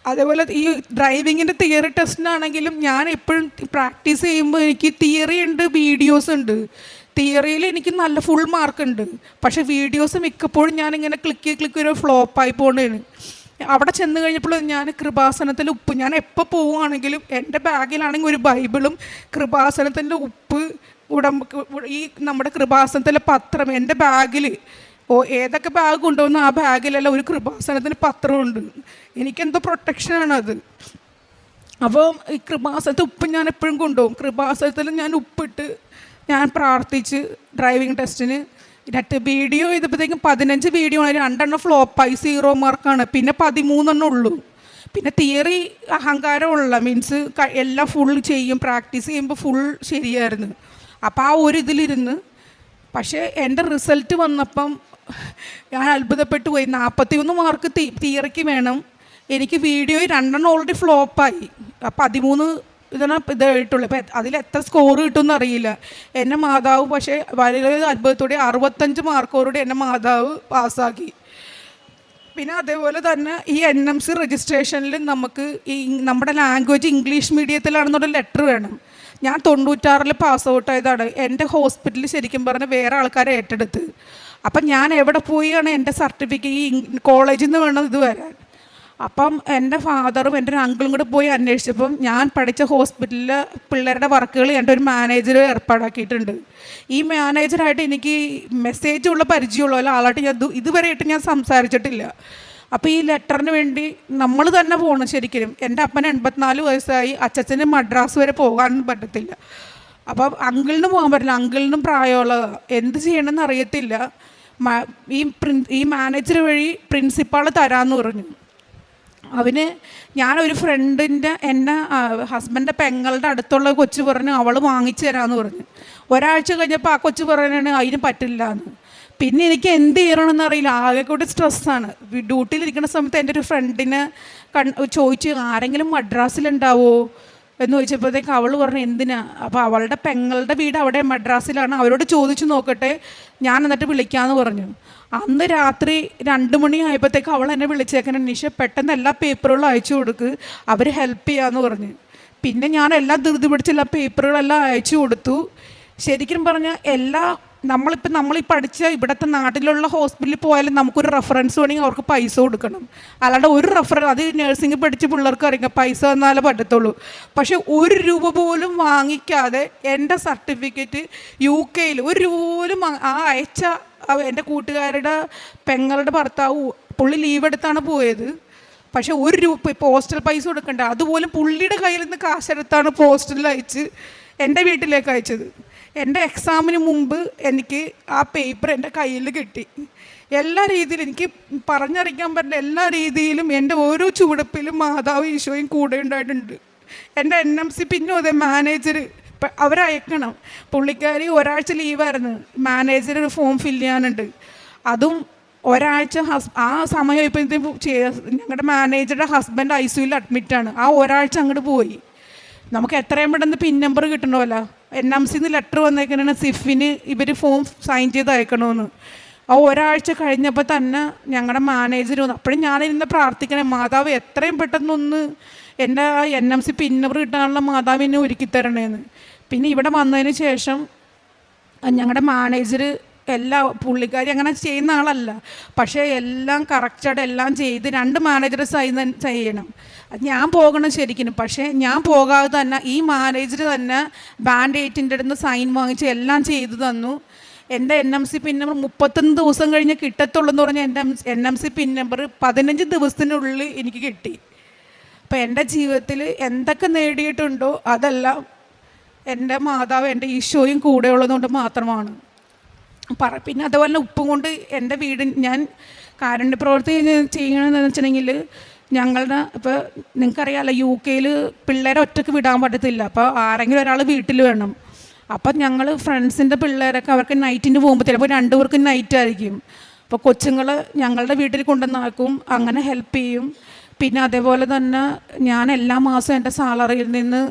അതേപോലെ ഈ ഡ്രൈവിങ്ങിന്റെ തിയറി ടെസ്റ്റിനാണെങ്കിലും ഞാൻ എപ്പോഴും പ്രാക്ടീസ് ചെയ്യുമ്പോൾ എനിക്ക് തിയറി ഉണ്ട് വീഡിയോസ് ഉണ്ട്. തിയറിയിൽ എനിക്ക് നല്ല ഫുൾ മാർക്ക് ഉണ്ട്. പക്ഷേ വീഡിയോസ് മിക്കപ്പോഴും ഞാനിങ്ങനെ ക്ലിക്ക് ക്ലിക്ക് ഒരു ഫ്ലോപ്പായി പോകുന്നതാണ് അവിടെ ചെന്ന് കഴിഞ്ഞപ്പോൾ ഞാൻ കൃപാസനത്തിൽ ഉപ്പ് ഞാൻ എപ്പോൾ പോവുകയാണെങ്കിലും എന്റെ ബാഗിലാണെങ്കിൽ ഒരു ബൈബിളും കൃപാസനത്തിന്റെ ഉപ്പ് ഉടമ്പ ഈ നമ്മുടെ കൃപാസനത്തിലെ പത്രം എന്റെ ബാഗിൽ ഓ ഏതൊക്കെ ബാഗ് കൊണ്ടുവന്നു ആ ബാഗിലല്ല ഒരു കൃപാസനത്തിന് പത്രമുണ്ട്. എനിക്കെന്തോ പ്രൊട്ടക്ഷനാണ് അത്. അപ്പോൾ ഈ കൃപാസനത്തിൽ ഉപ്പ് ഞാൻ എപ്പോഴും കൊണ്ടുപോകും. കൃപാസനത്തിൽ ഞാൻ ഉപ്പിട്ട് ഞാൻ പ്രാർത്ഥിച്ച് ഡ്രൈവിംഗ് ടെസ്റ്റിന് രണ്ട് വീഡിയോ ചെയ്തപ്പോഴത്തേക്കും പതിനഞ്ച് വീഡിയോ ആണ് രണ്ടെണ്ണം ഫ്ലോപ്പായി സീറോ മാർക്കാണ് പിന്നെ പതിമൂന്നെണ്ണം ഉള്ളൂ. പിന്നെ തിയറി അഹങ്കാരമുള്ള മീൻസ് എല്ലാം ഫുൾ ചെയ്യും. പ്രാക്ടീസ് ചെയ്യുമ്പോൾ ഫുൾ ശരിയായിരുന്നു. അപ്പോൾ ആ ഒരു ഇതിലിരുന്ന് പക്ഷേ എന്റെ റിസൾട്ട് വന്നപ്പം ഞാൻ അത്ഭുതപ്പെട്ടു പോയി. നാൽപ്പത്തി ഒന്ന് മാർക്ക് തിയറിക്ക് വേണം. എനിക്ക് വീഡിയോ രണ്ടെണ്ണം ഓൾറെഡി ഫ്ലോപ്പായി പതിമൂന്ന് ഇതാണ് ഇതായിട്ടുള്ളൂ അപ്പം അതിൽ എത്ര സ്കോർ കിട്ടുമെന്ന് അറിയില്ല. എന്റെ മാതാവ് പക്ഷേ വളരെ അത്ഭുതത്തോടെ അറുപത്തഞ്ച് മാർക്കോടുകൂടി എന്റെ മാതാവ് പാസ്സാക്കി. പിന്നെ അതേപോലെ തന്നെ ഈ എൻ എം സി രജിസ്ട്രേഷനിൽ നമുക്ക് ഈ നമ്മുടെ ലാംഗ്വേജ് ഇംഗ്ലീഷ് മീഡിയത്തിലാണെന്നുള്ള ലെറ്റർ വേണം. ഞാൻ തൊണ്ണൂറ്റാറിൽ പാസ് ഔട്ട് ആയതാണ്. എന്റെ ഹോസ്പിറ്റലിൽ ശരിക്കും പറഞ്ഞാൽ വേറെ ആൾക്കാരെ ഏറ്റെടുത്ത്. അപ്പം ഞാൻ എവിടെ പോയാണ് എന്റെ സർട്ടിഫിക്കറ്റ് ഈ കോളേജിൽ നിന്ന് വേണം ഇത് വരാൻ. അപ്പം എന്റെ ഫാദറും എന്റെ ഒരു അങ്കിളും കൂടെ പോയി അന്വേഷിച്ചപ്പം ഞാൻ പഠിച്ച ഹോസ്പിറ്റലിൽ പിള്ളേരുടെ വർക്കുകൾ എന്റെ ഒരു മാനേജർ ഏർപ്പാടാക്കിയിട്ടുണ്ട്. ഈ മാനേജറായിട്ട് എനിക്ക് മെസ്സേജുള്ള പരിചയമുള്ള ആളായിട്ട് ഞാൻ ഇത് ഇതുവരെയായിട്ട് ഞാൻ സംസാരിച്ചിട്ടില്ല. അപ്പോൾ ഈ ലെറ്ററിന് വേണ്ടി നമ്മൾ തന്നെ പോകണം ശരിക്കും. എന്റെ അപ്പന് എൺപത്തിനാല് വയസ്സായി അച്ഛച്ചന് മദ്രാസ് വരെ പോകാനൊന്നും പറ്റത്തില്ല. അപ്പം അങ്കിളിന് പോകാൻ പറ്റില്ല. അങ്കിളിനും പ്രായമുള്ളതാണ് എന്ത് ചെയ്യണമെന്ന് അറിയത്തില്ല. ഈ പ്രിൻ ഈ മാനേജർ വഴി പ്രിൻസിപ്പാൾ തരാമെന്ന് പറഞ്ഞു. അവന് ഞാനൊരു ഫ്രണ്ടിന്റെ എന്റെ ഹസ്ബൻഡിന്റെ പെങ്ങളുടെ അടുത്തുള്ള കൊച്ചു പറഞ്ഞു അവൾ വാങ്ങിച്ചു തരാമെന്ന് പറഞ്ഞു. ഒരാഴ്ച കഴിഞ്ഞപ്പോൾ ആ കൊച്ചു പറയാനാണ് അതിന് പറ്റില്ല എന്ന് പിന്നെ എനിക്ക് എന്ത് ചെയ്യണമെന്ന് അറിയില്ല. ആകെ കൂടി സ്ട്രെസ്സാണ് ഡ്യൂട്ടിയിലിരിക്കുന്ന സമയത്ത് എന്റെ ഒരു ഫ്രണ്ടിനെ കൺ ചോദിച്ചു ആരെങ്കിലും മദ്രാസിലുണ്ടാവോ? എന്ന് ചോദിച്ചപ്പോഴത്തേക്ക് അവൾ പറഞ്ഞു എന്തിനാ? അപ്പോൾ അവളുടെ പെങ്ങളുടെ വീട് അവിടെ മദ്രാസിലാണ്. അവരോട് ചോദിച്ചു നോക്കട്ടെ ഞാൻ എന്നിട്ട് വിളിക്കാമെന്ന് പറഞ്ഞു. അന്ന് രാത്രി രണ്ട് മണി ആയപ്പോഴത്തേക്ക് അവൾ എന്നെ വിളിച്ചേക്കണ നിഷ പെട്ടെന്ന് എല്ലാ പേപ്പറുകളും അയച്ചു കൊടുക്ക് അവർ ഹെൽപ്പ് ചെയ്യാമെന്ന് പറഞ്ഞു. പിന്നെ ഞാൻ എല്ലാം ധൃതി പിടിച്ച് എല്ലാ പേപ്പറുകളെല്ലാം അയച്ചു കൊടുത്തു. ശരിക്കും പറഞ്ഞാൽ എല്ലാ നമ്മളിപ്പോൾ നമ്മൾ ഈ പഠിച്ച ഇവിടുത്തെ നാട്ടിലുള്ള ഹോസ്പിറ്റലിൽ പോയാലും നമുക്കൊരു റെഫറൻസ് വേണമെങ്കിൽ അവർക്ക് പൈസ കൊടുക്കണം. അല്ലാണ്ട് ഒരു റെഫറൻസ് അത് നഴ്സിംഗ് പഠിച്ച പിള്ളേർക്ക് അറിയാം പൈസ തന്നാലേ പറ്റത്തുള്ളൂ. പക്ഷേ ഒരു രൂപ പോലും വാങ്ങിക്കാതെ എന്റെ സർട്ടിഫിക്കറ്റ് യു കെയിൽ ഒരു രൂപ പോലും ആ അയച്ച എന്റെ കൂട്ടുകാരുടെ പെങ്ങളുടെ ഭർത്താവ് പുള്ളി ലീവ് എടുത്താണ് പോയത്. പക്ഷേ ഒരു രൂപ ഇപ്പോൾ ഹോസ്റ്റൽ പൈസ കൊടുക്കണ്ട. അതുപോലും പുള്ളിയുടെ കയ്യിൽ നിന്ന് കാശെടുത്താണ് പോസ്റ്റലിൽ അയച്ച് എന്റെ വീട്ടിലേക്ക് അയച്ചത്. എന്റെ എക്സാമിന് മുമ്പ് എനിക്ക് ആ പേപ്പർ എന്റെ കയ്യിൽ കിട്ടി. എല്ലാ രീതിയിലും എനിക്ക് പറഞ്ഞറിയിക്കാൻ പറ്റില്ല എല്ലാ രീതിയിലും എന്റെ ഓരോ ചുവടുപ്പിലും മാതാവ് ഈശോയും കൂടെ ഉണ്ടായിട്ടുണ്ട്. എന്റെ എൻ എം സി പിന്നെ അതെ മാനേജർ അവരയക്കണം പുള്ളിക്കാരി ഒരാഴ്ച ലീവായിരുന്നു മാനേജർ ഒരു ഫോം ഫില്ല് ചെയ്യാനുണ്ട്. അതും ഒരാഴ്ച ഹസ് ആ സമയം ഇപ്പോഴത്തേക്കും ഞങ്ങളുടെ മാനേജറുടെ ഹസ്ബൻഡ് ഐ സിയുയിൽ അഡ്മിറ്റാണ് ആ ഒരാഴ്ച അങ്ങോട്ട് പോയി. നമുക്ക് എത്രയും പെട്ടെന്ന് പിൻ നമ്പർ കിട്ടണമല്ലോ. എൻ എം സിന്ന് ലെറ്റർ വന്നേക്കണേ സിഫിന് ഇവർ ഫോം സൈൻ ചെയ്ത് അയക്കണമെന്ന് ആ ഒരാഴ്ച കഴിഞ്ഞപ്പോൾ തന്നെ ഞങ്ങളുടെ മാനേജർ വന്നു. അപ്പോഴും ഞാനിരുന്ന് പ്രാർത്ഥിക്കണേ മാതാവ് എത്രയും പെട്ടെന്നൊന്ന് എന്റെ ആ എൻ എം സി പിന്നവർ കിട്ടാനുള്ള മാതാവിനെ ഒരുക്കി തരണേന്ന്. പിന്നെ ഇവിടെ വന്നതിന് ശേഷം ഞങ്ങളുടെ മാനേജർ എല്ലാ പുള്ളിക്കാരി അങ്ങനെ ചെയ്യുന്ന ആളല്ല. പക്ഷേ എല്ലാം കറക്റ്റായിട്ട് എല്ലാം ചെയ്ത് രണ്ട് മാനേജർ സൈൻ ചെയ്യണം. ഞാൻ പോകണം ശരിക്കും പക്ഷേ ഞാൻ പോകാതെ തന്നെ ഈ മാനേജർ തന്നെ ബാൻഡ് ഏറ്റിന്റെ അടുത്ത് സൈൻ വാങ്ങിച്ച് എല്ലാം ചെയ്തു തന്നു. എന്റെ N M C pin number മുപ്പത്തൊന്ന് ദിവസം കഴിഞ്ഞ് കിട്ടത്തുള്ളൂ എന്ന് പറഞ്ഞാൽ എന്റെ N M C pin number പതിനഞ്ച് ദിവസത്തിനുള്ളിൽ എനിക്ക് കിട്ടി. അപ്പം എന്റെ ജീവിതത്തിൽ എന്തൊക്കെ നേടിയിട്ടുണ്ടോ അതെല്ലാം എന്റെ മാതാവ് എന്റെ ഈശോയും കൂടെ ഉള്ളതുകൊണ്ട് മാത്രമാണ്. പറ പിന്നെ അതുപോലെ ഉപ്പും കൊണ്ട് എന്റെ വീട് ഞാൻ കാരുണ്യ പ്രവൃത്തി ചെയ്യണമെന്ന് വെച്ചിട്ടുണ്ടെങ്കിൽ ഞങ്ങളുടെ ഇപ്പോൾ നിങ്ങൾക്കറിയാമല്ലോ യു കെയിൽ പിള്ളേരെ ഒറ്റയ്ക്ക് വിടാൻ പറ്റത്തില്ല. അപ്പോൾ ആരെങ്കിലും ഒരാൾ വീട്ടിൽ വേണം. അപ്പം ഞങ്ങൾ ഫ്രണ്ട്സിന്റെ പിള്ളേരൊക്കെ അവർക്ക് നൈറ്റിന് പോകുമ്പോൾ ചിലപ്പോൾ രണ്ടു പേർക്ക് നൈറ്റ് ആയിരിക്കും. അപ്പോൾ കൊച്ചുങ്ങൾ ഞങ്ങളുടെ വീട്ടിൽ കൊണ്ടുവന്നാക്കും അങ്ങനെ ഹെൽപ്പ് ചെയ്യും. പിന്നെ അതേപോലെ തന്നെ ഞാൻ എല്ലാ മാസവും എന്റെ സാലറിയിൽ നിന്ന്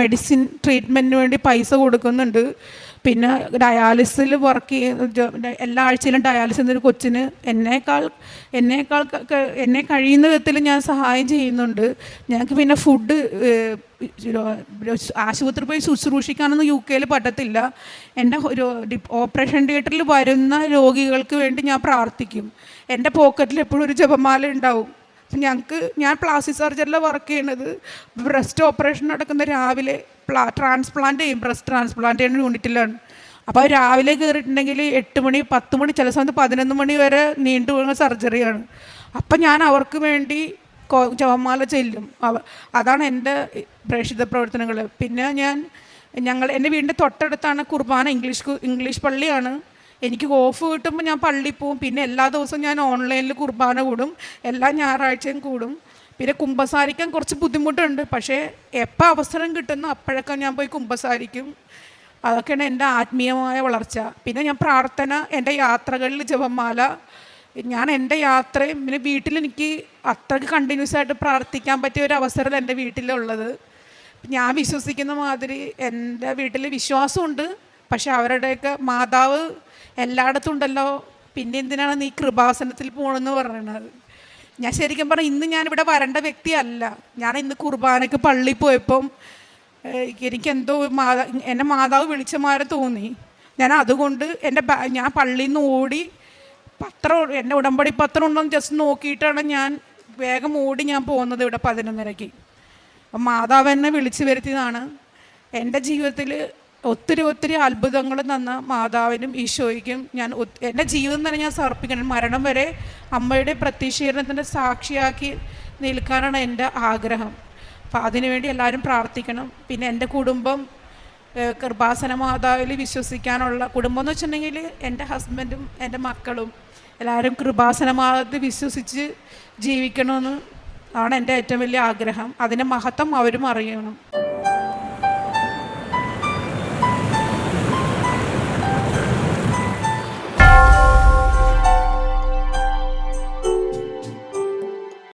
മെഡിസിൻ ട്രീറ്റ്മെന്റിന് വേണ്ടി പൈസ കൊടുക്കുന്നുണ്ട്. പിന്നെ ഡയാലിസിൽ വർക്ക് ചെയ്യുന്ന എല്ലാ ആഴ്ചയിലും ഡയാലിസിൽ ഒരു കൊച്ചിന് എന്നേക്കാൾ എന്നേക്കാൾ എന്നെ കഴിയുന്ന വിധത്തിൽ ഞാൻ സഹായം ചെയ്യുന്നുണ്ട്. ഞങ്ങൾക്ക് പിന്നെ ഫുഡ് ആശുപത്രി പോയി ശുശ്രൂഷിക്കാനൊന്നും യു കെയിൽ പറ്റത്തില്ല. എന്റെ ഒരു ഓപ്പറേഷൻ തിയേറ്ററിൽ വരുന്ന രോഗികൾക്ക് വേണ്ടി ഞാൻ പ്രാർത്ഥിക്കും. എന്റെ പോക്കറ്റിൽ എപ്പോഴും ഒരു ജപമാല ഉണ്ടാവും. ഞങ്ങൾക്ക് ഞാൻ പ്ലാസ്റ്റിക് സർജറിയിൽ വർക്ക് ചെയ്യണത്. ബ്രസ്റ്റ് ഓപ്പറേഷൻ നടക്കുന്ന രാവിലെ പ്ലാ ട്രാൻസ്പ്ലാന്റ് ചെയ്യും. ബ്രസ്റ്റ് ട്രാൻസ്പ്ലാന്റ് ചെയ്യുന്ന യൂണിറ്റിലാണ് അപ്പോൾ രാവിലെ കയറിയിട്ടുണ്ടെങ്കിൽ എട്ട് മണി പത്ത് മണി ചില സമയത്ത് പതിനൊന്ന് മണി വരെ നീണ്ടു പോകുന്ന സർജറിയാണ് അപ്പം ഞാൻ അവർക്ക് വേണ്ടി ജപമാല ചെല്ലും. അതാണ് എന്റെ പ്രേക്ഷിത പ്രവർത്തനങ്ങൾ പിന്നെ ഞാൻ ഞങ്ങൾ എന്റെ വീടിന്റെ തൊട്ടടുത്താണ് കുർബാന ഇംഗ്ലീഷ് ഇംഗ്ലീഷ് പള്ളിയാണ്. എനിക്ക് ഓഫ് കിട്ടുമ്പോൾ ഞാൻ പള്ളി പോവും. പിന്നെ എല്ലാ ദിവസവും ഞാൻ ഓൺലൈനിൽ കുർബാന കൂടും. എല്ലാ ഞായറാഴ്ചയും കൂടും. പിന്നെ കുമ്പസാരിക്കാൻ കുറച്ച് ബുദ്ധിമുട്ടുണ്ട്. പക്ഷേ എപ്പോൾ അവസരം കിട്ടുന്നു അപ്പോഴൊക്കെ ഞാൻ പോയി കുമ്പസാരിക്കും അതൊക്കെയാണ് എന്റെ ആത്മീയമായ വളർച്ച. പിന്നെ ഞാൻ പ്രാർത്ഥന എന്റെ യാത്രകളിൽ ജപമാല. ഞാൻ എന്റെ യാത്രയും പിന്നെ വീട്ടിൽ എനിക്ക് അത്രയ്ക്ക് കണ്ടിന്യൂസ് ആയിട്ട് പ്രാർത്ഥിക്കാൻ പറ്റിയ ഒരു അവസരം എന്റെ വീട്ടിലുള്ളത്. ഞാൻ വിശ്വസിക്കുന്ന മാതിരി എന്റെ വീട്ടിൽ വിശ്വാസമുണ്ട്. പക്ഷെ അവരുടെയൊക്കെ മാതാവ് എല്ലായിടത്തും ഉണ്ടല്ലോ. പിന്നെ എന്തിനാണ് നീ കൃപാസനത്തിൽ പോകണമെന്ന് പറയണത്? ഞാൻ ശരിക്കും പറഞ്ഞാൽ ഇന്ന് ഞാനിവിടെ വരേണ്ട വ്യക്തിയല്ല. ഞാൻ ഇന്ന് കുർബാനയ്ക്ക് പള്ളി പോയപ്പം എനിക്കെന്തോ മാതാ എന്റെ മാതാവ് വിളിച്ച മാരെ തോന്നി. ഞാൻ അതുകൊണ്ട് എന്റെ ഞാൻ പള്ളിയിൽ നിന്ന് ഓടി പത്രം എന്റെ ഉടമ്പടി പത്രം ഉണ്ടോ എന്ന് ജസ്റ്റ് നോക്കിയിട്ടാണ് ഞാൻ വേഗം ഓടി ഞാൻ പോകുന്നത് ഇവിടെ പതിനൊന്നരയ്ക്ക്. അപ്പം മാതാവ് എന്നെ വിളിച്ചു വരുത്തിയതാണ്. എന്റെ ജീവിതത്തിൽ ഒത്തിരി ഒത്തിരി അത്ഭുതങ്ങൾ തന്ന മാതാവിനും ഈശോയ്ക്കും ഞാൻ എന്റെ ജീവിതം തന്നെ ഞാൻ സമർപ്പിക്കണം. മരണം വരെ അമ്മയുടെ പ്രത്യക്ഷീകരണത്തിന്റെ സാക്ഷിയാക്കി നിൽക്കാനാണ് എന്റെ ആഗ്രഹം. അപ്പം അതിനുവേണ്ടി എല്ലാവരും പ്രാർത്ഥിക്കണം. പിന്നെ എന്റെ കുടുംബം കൃപാസന മാതാവിൽ വിശ്വസിക്കാനുള്ള കുടുംബം എന്ന് വെച്ചിട്ടുണ്ടെങ്കിൽ എന്റെ ഹസ്ബൻഡും എന്റെ മക്കളും എല്ലാവരും കൃപാസന മാതാവിൽ വിശ്വസിച്ച് ജീവിക്കണമെന്ന് ആണ് എന്റെ ഏറ്റവും വലിയ ആഗ്രഹം. അതിന്റെ മഹത്വം അവരും അറിയണം.